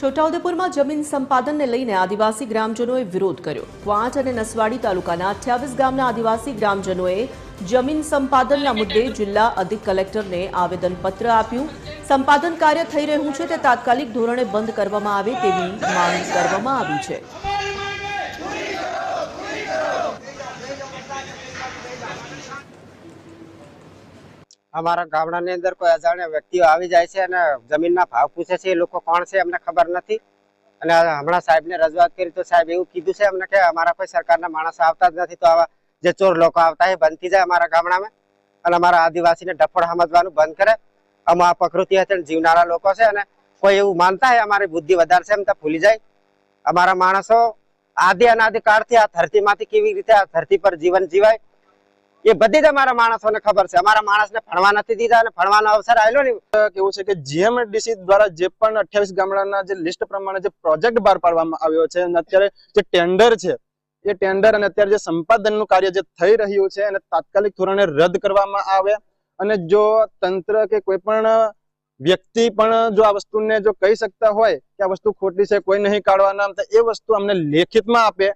છોટાઉદેપુરમાં જમીન સંપાદનને લઈને આદિવાસી ગ્રામજનોએ વિરોધ કર્યો. ક્વાંટ અને નસવાડી તાલુકાના અઠ્યાવીસ ગામના આદિવાસી ગ્રામજનોએ જમીન સંપાદનના મુદ્દે જિલ્લા અધિક કલેક્ટરને આવેદનપત્ર આપ્યું. સંપાદન કાર્ય થઈ રહ્યું છે તે તાત્કાલિક ધોરણે બંધ કરવામાં આવે તેવી માંગ કરવામાં આવી છે. અમારા ગામડાની અંદર કોઈ અજાણ્યા વ્યક્તિઓ આવી જાય છે અને જમીનના ભાવ પૂછે છે, એ લોકો કોણ છે અમને ખબર નથી. અને હમણાં સાહેબને રજૂઆત કરી તો સાહેબ એવું કીધું છે અમને કે અમારા કોઈ સરકારના માણસો આવતા જ નથી, તો આવા જે ચોર લોકો આવતા એ બંધ થઈ જાય અમારા ગામડામાં. અને અમારા આદિવાસીને ડફળ સમજવાનું બંધ કરે. અમે આ પ્રકૃતિ હતી જીવનારા લોકો છે અને કોઈ એવું માનતા હોય, અમારી બુદ્ધિ વધારે છે એમ તો ભૂલી જાય. અમારા માણસો આદિ અનાદિ કાળથી આ ધરતીમાંથી કેવી રીતે આ ધરતી પર જીવન જીવાય એ બધી જ અમારા માણસોને ખબર છે. અમારા માણસને ભણવા નથી દીધા અને ભણવાનો અવસર આવેલો ને કેવું છે કે જીએમડીસી દ્વારા જે પણ અઠ્યાવીસ ગામડાના જે લિસ્ટ પ્રમાણે જે પ્રોજેક્ટ બહાર પાડવામાં આવ્યો છે અને અત્યારે જે ટેન્ડર છે, એ ટેન્ડર અને અત્યારે જે સંપાદનનું કાર્ય જે થઈ રહ્યું છે એને તાત્કાલિક ધોરણે રદ કરવામાં આવે અને જો તંત્ર કે કોઈ પણ વ્યક્તિ પણ જો આ વસ્તુને જો કહી શકતા હોય કે આ વસ્તુ ખોટી છે, કોઈ નહીં કાઢવાના એ વસ્તુ અમને લેખિતમાં આપે